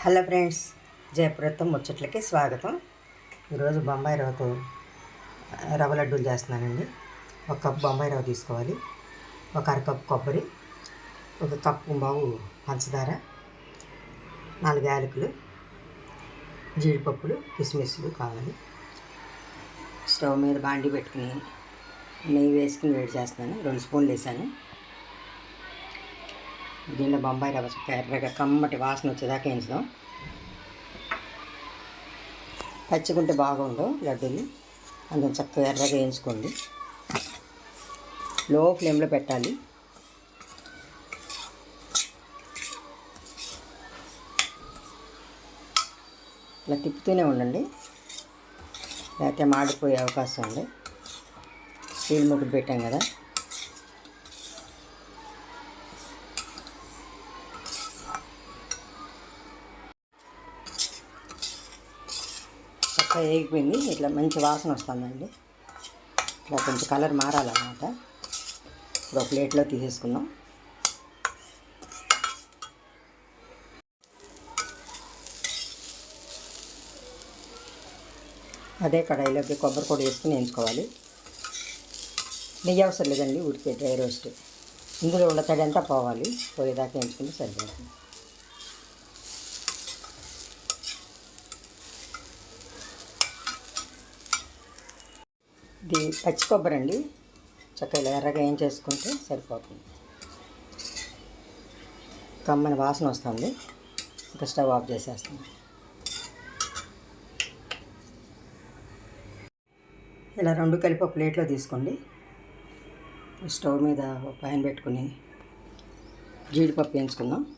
Hello friends జయప్రతం ముచ్చట్లకి స్వాగతం. ఈరోజు బొంబాయి రవ్వతో రవ్వ లడ్డూలు చేస్తున్నానండి. ఒక కప్ బొంబాయి రవ్వ తీసుకోవాలి. ఒక అరకప్పు కొబ్బరి ఒక కప్పు బావు పంచదార నాలుగు యాలకులు జీడిపప్పులు కిస్మిస్లు కావాలి. స్టవ్ మీద బాండి పెట్టుకుని నెయ్యి వేసుకుని వేడి చేస్తున్నాను. రెండు స్పూన్లు వేసాను. దీనిలో బొంబాయి రవ్వ చక్క ఎర్రగా కమ్మటి వాసన వచ్చేదాకా వేయించుదాం. పచ్చిగుంటే బాగుండు లడ్డూలు. అందులో చక్కగా ఎర్రగా వేయించుకోండి. లో ఫ్లేమ్లో పెట్టాలి. ఇలా తిప్పుతూనే ఉండండి. లేకపోతే మాడిపోయే అవకాశం ఉంది. స్టీల్ ముగ్గురు పెట్టాం కదా. వేగిపోయింది ఇట్లా మంచి వాసన వస్తుందండి. ఇట్లా కొంచెం కలర్ మారాలన్నమాట. ఇప్పుడు ఒక ప్లేట్లో తీసేసుకుందాం. అదే కడాయిలోకి కొబ్బరి కూడా వేసుకుని వేయించుకోవాలి. నెయ్యి అవసరం లేదండి ఉడికే డ్రై రోస్ట్. ఇందులో ఉన్న తడి అంతా పోవాలి. పోయేదాకా వేయించుకుంటే సరిపోతుంది. ఇది పచ్చి కొబ్బరి అండి చక్కగా ఇలా ఎర్రగా ఏం చేసుకుంటే సరిపోతుంది. కమ్మని వాసన వస్తుంది. ఇంకా స్టవ్ ఆఫ్ చేసేస్తాను. ఇలా రెండు కలిపి ఒక ప్లేట్లో తీసుకోండి. స్టవ్ మీద ఒక పైన పెట్టుకుని జీడిపప్పు వేయించుకుందాం.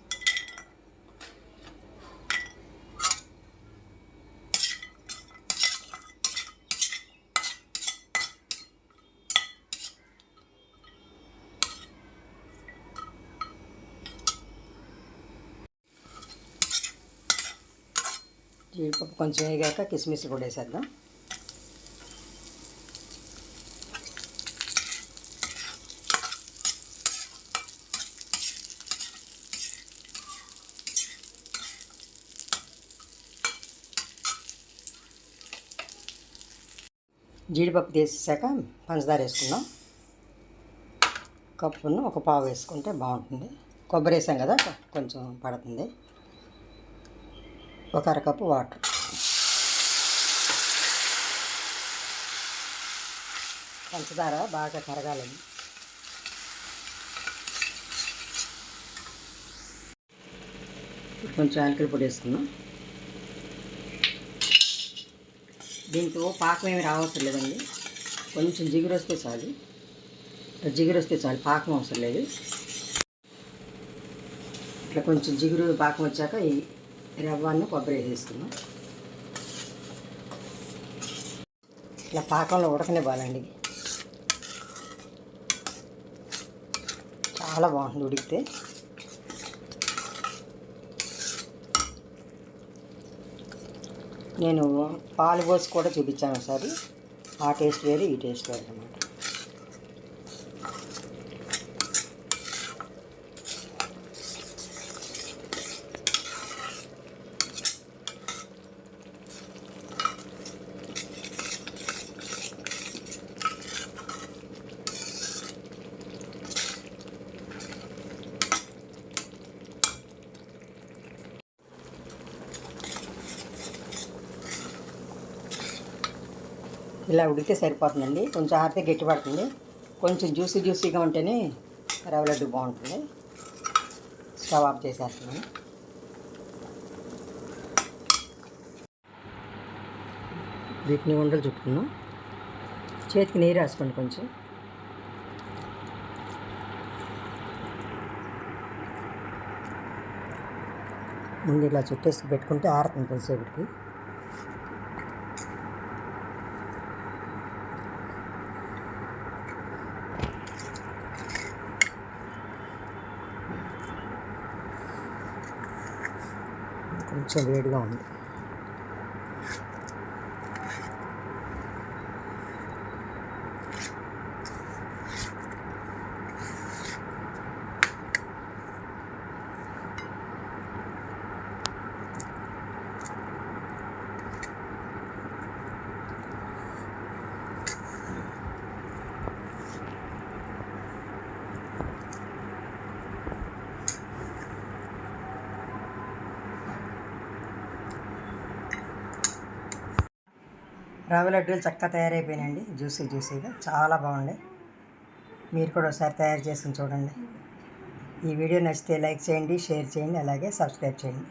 జీడిపప్పు కొంచెం వేగాక కిస్మిస్ కూడా వేసేద్దాం. జీడిపప్పు తీసేసాక పంచదార వేసుకుందాం. కప్పును ఒక పావు వేసుకుంటే బాగుంటుంది. కొబ్బరి వేసాం కదా కొంచెం పడుతుంది. ఒక అరకప్పు వాటర్. పంచదార బాగా కరగాలండి ఇప్పుడు కొంచెం యాలకుల పొడి వేసుకున్నాం దీంతో పాకం ఏమి రావసరం లేదండి. కొంచెం జిగురు వస్తే చాలు. జిగురు వస్తే చాలు పాకం అవసరం లేదు. ఇట్లా కొంచెం జిగురు పాకం వచ్చాక రవ్వను కొబ్బరి వేసేసుకున్నాం ఇలా పాకంలో ఉడకనివ్వాలండి. చాలా బాగుంటుంది ఉడికితే. నేను పాలు పోసి కూడా చూపించాను ఒకసారి. ఆ టేస్ట్ వేరు ఈ టేస్ట్ వేరు ఇలా ఉడికితే సరిపోతుందండి. కొంచెం ఆరితే గట్టి పడుతుంది కొంచెం జ్యూసీ జ్యూసీగా ఉంటేనే రవ్వ లడ్డు బాగుంటుంది. స్టవ్ ఆఫ్ చేసేస్తున్నాను. వీటిని ఉండలు చుట్టుకున్నాం. చేతికి నీరు రాసుకోండి కొంచెం. ముందు ఇలా చుట్టేసి పెట్టుకుంటే ఆరుతుంది కొంచెంసేపటికి కొంచెం వేడిగా ఉంది. రవ్వ లడ్డూలు చక్కగా తయారైపోయినాయండి. జ్యూసీ జ్యూసీగా చాలా బాగున్నాయి మీరు కూడా ఒకసారి తయారు చేసుకుని చూడండి. ఈ వీడియో నచ్చితే లైక్ చేయండి షేర్ చేయండి అలాగే సబ్స్క్రైబ్ చేయండి.